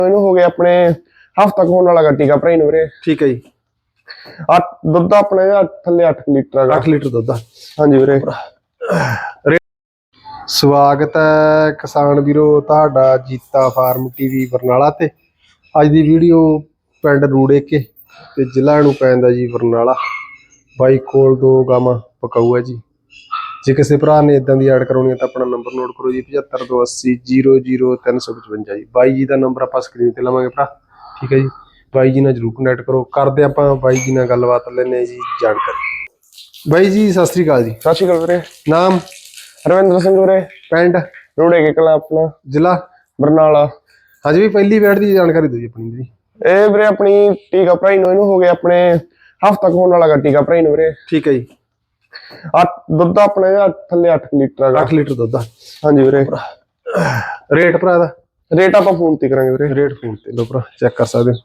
ਇਹਨੂੰ ਹੋ ਗਿਆ ਆਪਣੇ ਹਫਤਾ ਕੁ ਹੋਣ ਵਾਲਾ ਗਾ ਟੀਕਾ ਭਰਾਈ ਨੂੰ ਵੀਰੇ। ਠੀਕ ਹੈ ਜੀ। ਆ ਦੁੱਧ ਆਪਣੇ ਥੱਲੇ 8 ਲੀਟਰ ਹੈਗਾ। 8 ਲੀਟਰ ਦੁੱਧ ਹਾਂਜੀ ਵੀਰੇ। ਸਵਾਗਤ ਹੈ ਕਿਸਾਨ ਵੀਰੋ ਤੁਹਾਡਾ ਜੀਤਾ ਫਾਰਮ ਟੀਵੀ ਬਰਨਾਲਾ ਤੇ। ਅੱਜ ਦੀ ਵੀਡੀਓ ਪਿੰਡ ਰੂੜੇਕੇ ਤੇ ਜ਼ਿਲ੍ਹਾ ਨੂੰ ਪੈਂਦਾ ਜੀ ਬਰਨਾਲਾ। ਬਾਈ ਕੋਲ ਦੋ ਗਾਵਾਂ ਪਕਾਊ ਹੈ ਜੀ। ਜੇ ਕਿਸੇ ਭਰਾ ਨੇ ਇਦਾਂ ਦੀ ਐਡ ਕਰਾਉਣੀ ਹੈ ਤਾਂ ਆਪਣਾ ਨੰਬਰ ਨੋਟ ਕਰੋ ਜੀ 7528000355 ਜੀ। ਬਾਈ ਜੀ ਦਾ ਨੰਬਰ ਆਪਾਂ ਸਕਰੀਨ ਤੇ ਲਵਾਂਗੇ ਭਰਾ। ਠੀਕ ਹੈ ਜੀ। ਬਾਈ ਜੀ ਨਾਲ ਜਰੂਰ ਕਨੈਕਟ ਕਰੋ। ਕਰਦੇ ਆਪਾਂ ਬਾਈ ਜੀ ਨਾਲ ਗੱਲਬਾਤ ਲੈਣੇ ਜੀ ਜਾਣਕਾਰੀ। ਬਾਈ ਜੀ ਸਤਿ ਸ੍ਰੀ ਅਕਾਲ ਜੀ। ਸਤਿ ਸ਼੍ਰੀ ਅਕਾਲ ਵੀਰੇ। ਨਾਮ? ਰਵਿੰਦਰ ਸਿੰਘ ਵੀਰੇ। ਪਿੰਡ? ਰੋੜੇ ਕੇ ਕਲਾ ਆਪਣਾ। ਜ਼ਿਲ੍ਹਾ? ਬਰਨਾਲਾ। ਹਾਂਜੀ ਵੀ ਪਹਿਲੀ ਬੈਟ ਦੀ ਜਾਣਕਾਰੀ ਦਿਓ ਜੀ ਆਪਣੀ ਜੀ ਇਹ ਵੀਰੇ ਆਪਣੀ ਟੀਕਾ ਭਰਾਈ ਨੂੰ ਇਹਨੂੰ ਹੋ ਗਿਆ ਆਪਣੇ ਹਫਤਾ ਕੁ ਹੋਣ ਵਾਲਾ ਟੀਕਾ ਭਰਾਈ ਨੂੰ ਵੀਰੇ। ਠੀਕ ਹੈ ਜੀ। ਆ ਦੁੱਧ ਆਪਣੇ ਦਾ ਥੱਲੇ 8 ਲੀਟਰ ਹੈਗਾ। 8 ਲੀਟਰ ਦੁੱਧ ਆ। ਹਾਂਜੀ ਵੀਰੇ। ਰੇਟ ਭਰਾ ਦਾ ਰੇਟ ਆਪਾਂ ਫੋਨ ਤੇ ਕਰਾਂਗੇ ਵੀਰੇ। ਰੇਟ ਫੋਨ ਤੇ। ਲੋ ਭਰਾ ਚੈੱਕ ਕਰ ਸਕਦੇ ਹੋ।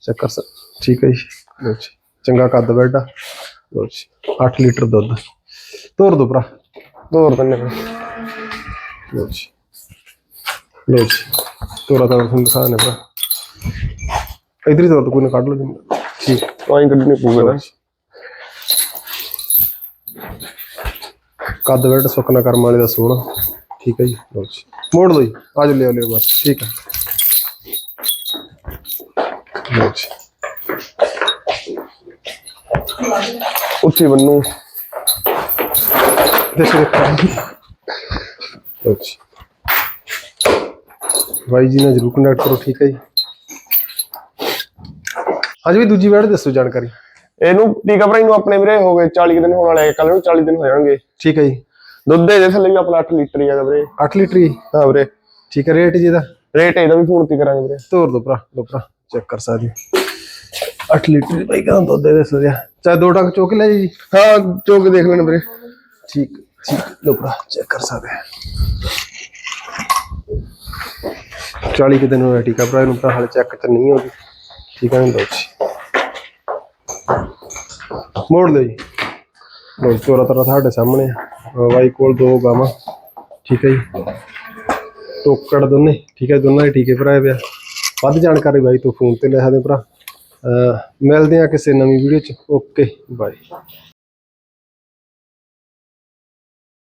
ਚੈੱਕ ਕਰ ਸਕਦੇ ਠੀਕ ਹੈ ਜੀ। ਚੰਗਾ ਕੱਦ ਬੈਡ ਆ। ਲੋ ਜੀ 8 ਲੀਟਰ ਦੁੱਧ। ਤੋਰ ਦੋ ਭਰਾ। ਦੋ ਰੁਪਏ ਨੇ ਲੋ ਜੀ। ਲੋ ਜੀ ਤੋਰਾ ਤਾਂ ਤੁਹਾਨੂੰ ਦਿਖਾਣੇ ਭਰਾ। ਇਧਰ ਹੀ ਤੋਰ ਦੋ ਕੋਈ ਨਾ ਕੱਢ ਲਓ ਜੀ। ਠੀਕ। ਕੋਈ ਕੱਢਣੀ ਪਊਗਾ ਨਾ ਕੱਦ ਬੈਡ ਸੁੱਕਣਾ ਕਰਮ ਵਾਲੇ ਦਾ ਸੋਹਣਾ। ਠੀਕ ਹੈ ਜੀ, ਲਓ ਜੀ। ਮੋੜ ਲਓ ਜੀ, ਆ ਜਾ ਲਿਓ ਲਿਓ ਬਸ, ਠੀਕ ਹੈ। ਲਓ ਜੀ। ਉੱਚੀ ਬੰਨੂ ਦੇਖ ਦੇਖੋ ਲਓ ਜੀ। ਬਾਈ ਜੀ ਨਾਲ ਜਰੂਰ ਕੰਟੈਕਟ ਕਰੋ, ਠੀਕ ਹੈ ਜੀ। ਅੱਜ ਵੀ ਦੂਜੀ ਬੈਡ ਦੱਸੋ ਜਾਣਕਾਰੀ। ਇਹਨੂੰ ਟੀਕਾ ਭਰਾਈ ਨੂੰ ਆਪਣੇ ਵੀਰੇ ਹੋ ਗਏ 40 ਕੁ ਦਿਨ ਹੋਣ ਵਾਲੇ ਕੱਲ ਨੂੰ 40 ਦਿਨ ਹੋ ਜਾਣਗੇ। ਠੀਕ ਹੈ ਜੀ। ਦੁੱਧ ਦੇ ਥੱਲੇ ਵੀ ਆਪਣਾ 8 ਲੀਟਰ ਹੀ ਹੈਗਾ ਵੀਰੇ। 8 ਲੀਟਰ ਹੀ? ਹਾਂ ਵੀਰੇ। ਠੀਕ ਹੈ ਰੇਟ ਜੀ ਦਾ ਰੇਟ ਇਹਦਾ ਵੀ ਫੋਨ ਤੇ ਕਰਾਂਗੇ ਵੀਰੇ। ਤੋਰ ਦੋ ਭਰਾ ਲੋ ਭਰਾ ਚੈੱਕ ਕਰ ਸਕਦੇ ਹੋ। 8 ਲੀਟਰ ਦੀ ਬਾਈ ਕਹਾਂ ਦੁੱਧ ਦੇ ਜੀ ਚਾਹੇ ਦੋ ਟੰਗ ਚੋਕ ਲੈ ਜੀ। ਹਾਂ ਚੋਕ ਦੇਖ ਲੈਣ ਵੀਰੇ। ਠੀਕ ਠੀਕ ਲੋ ਭਰਾ ਚੈੱਕ ਕਰ ਸਕਦੇ ਆ 40 ਕਿ ਦਿਨ ਹੋਇਆ ਟੀਕਾ ਭਰਾ ਇਹਨੂੰ ਭਰਾ ਹਾਲੇ ਚੈੱਕ ਤੇ ਨਹੀਂ ਹੋਗੀ ਠੀਕ ਹੈ ਜੀ। ਮੋੜ ਲਓ ਜੀ। ਲੋ ਤੋਰਾ ਤੋਰਾ ਤੁਹਾਡੇ ਸਾਹਮਣੇ ਆ। ਬਾਈ ਕੋਲ ਦੋ ਗਾਵਾਂ। ਠੀਕ ਹੈ ਜੀ। ਟੋਕੜ ਦੋਨੇ। ਠੀਕ ਹੈ, ਦੋਨਾਂ ਦੇ ਟੀਕੇ ਭਰਾਏ ਪਿਆ ਵੱਧ ਜਾਣਕਾਰੀ ਬਾਈ ਤੋਂ ਫੋਨ ਤੇ ਲੈ ਸਕਦੇ ਭਰਾ। ਮਿਲਦੇ ਆ ਕਿਸੇ ਨਵੀਂ ਵੀਡੀਓ ਚ। Okay, bye.